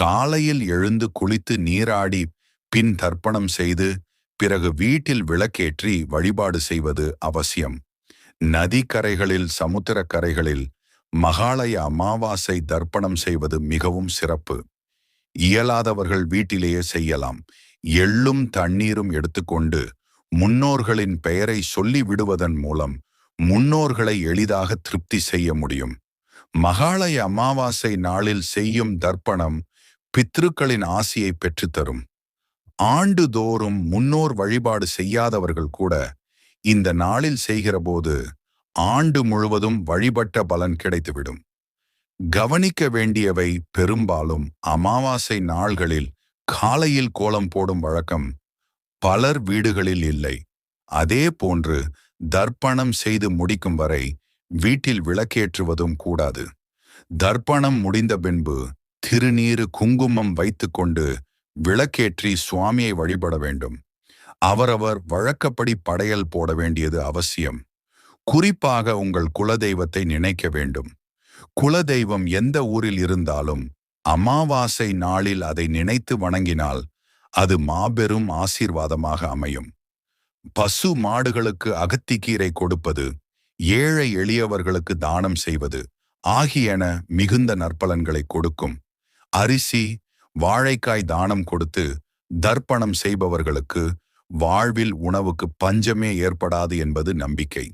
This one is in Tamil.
காலையில் எழுந்து குளித்து நீராடி பின் தர்ப்பணம் செய்து பிறகு வீட்டில் விளக்கேற்றி வழிபாடு செய்வது அவசியம். நதிக்கரைகளில் சமுத்திரக்கரைகளில் மகாலய அமாவாசை தர்ப்பணம் செய்வது மிகவும் சிறப்பு. இயலாதவர்கள் வீட்டிலேயே செய்யலாம். எள்ளும் தண்ணீரும் எடுத்துக்கொண்டு முன்னோர்களின் பெயரை சொல்லி விடுவதன் மூலம் முன்னோர்களை எளிதாக திருப்தி செய்ய முடியும். மகாலய அமாவாசை நாளில் செய்யும் தர்ப்பணம் பித்ருக்களின் ஆசியை பெற்றுத்தரும். ஆண்டுதோறும் முன்னோர் வழிபாடு செய்யாதவர்கள் கூட இந்த நாளில் செய்கிறபோது ஆண்டு முழுவதும் வழிபட்ட பலன் கிடைத்துவிடும். கவனிக்க வேண்டியவை பெரும்பாலும் அமாவாசை நாள்களில் காலையில் கோலம் போடும் வழக்கம் பலர் வீடுகளில் இல்லை. அதே போன்று தர்ப்பணம் செய்து முடிக்கும் வரை வீட்டில் விளக்கேற்றுவதும் கூடாது. தர்ப்பணம் முடிந்த பின்பு திருநீறு குங்குமம் வைத்துக்கொண்டு விளக்கேற்றி சுவாமியை வழிபட வேண்டும். அவரவர் வழக்கப்படி படையல் போட வேண்டியது அவசியம். குறிப்பாக உங்கள் குலதெய்வத்தை நினைக்க வேண்டும். குலதெய்வம் எந்த ஊரில் இருந்தாலும் அமாவாசை நாளில் அதை நினைத்து வணங்கினால் அது மாபெரும் ஆசீர்வாதமாக அமையும். பசு மாடுகளுக்கு அகத்திக்கீரை கொடுப்பது ஏழை எளியவர்களுக்கு தானம் செய்வது ஆகியன மிகுந்த நற்பலன்களை கொடுக்கும். அரிசி வாழைக்காய் தானம் கொடுத்து தர்ப்பணம் செய்பவர்களுக்கு வாழ்வில் உணவுக்கு பஞ்சமே ஏற்படாது என்பது நம்பிக்கை.